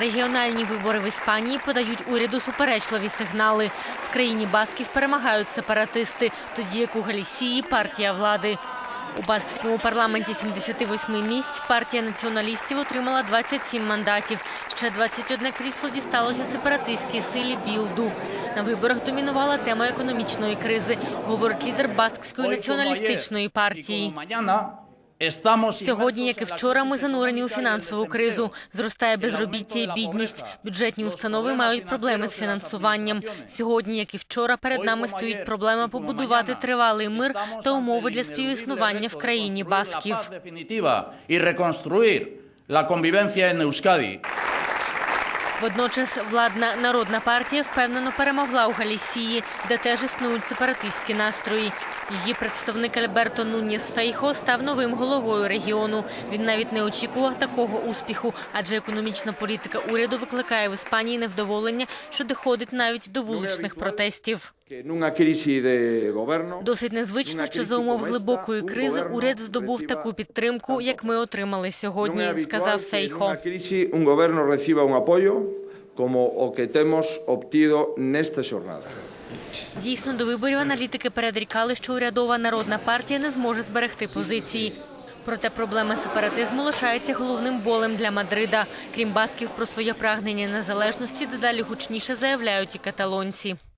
Регіональні вибори в Іспанії подають уряду суперечливі сигнали. В країні Басків перемагають сепаратисти, тоді як у Галісії партія влади. У баскському парламенті 78 місць партія націоналістів отримала 27 мандатів. Ще 21 крісло дісталося сепаратистській силі Білду. На виборах домінувала тема економічної кризи, говорить лідер баскської націоналістичної партії. Сьогодні, як і вчора, ми занурені у фінансову кризу. Зростає безробіття і бідність. Бюджетні установи мають проблеми з фінансуванням. Сьогодні, як і вчора, перед нами стоїть проблема побудувати тривалий мир та умови для співіснування в країні басків. Водночас владна народна партія впевнено перемогла у Галісії, де теж існують сепаратистські настрої. Її представник Альберто Нуніс Фейхо став новим головою регіону. Він навіть не очікував такого успіху, адже економічна політика уряду викликає в Іспанії невдоволення, що доходить навіть до вуличних протестів. Досить незвично, що за умов глибокої кризи уряд здобув таку підтримку, як ми отримали сьогодні, сказав Фейхо. Дійсно, до виборів аналітики передрікали, що урядова народна партія не зможе зберегти позиції. Проте проблема сепаратизму лишається головним болем для Мадрида. Крім басків, про своє прагнення незалежності дедалі гучніше заявляють і каталонці.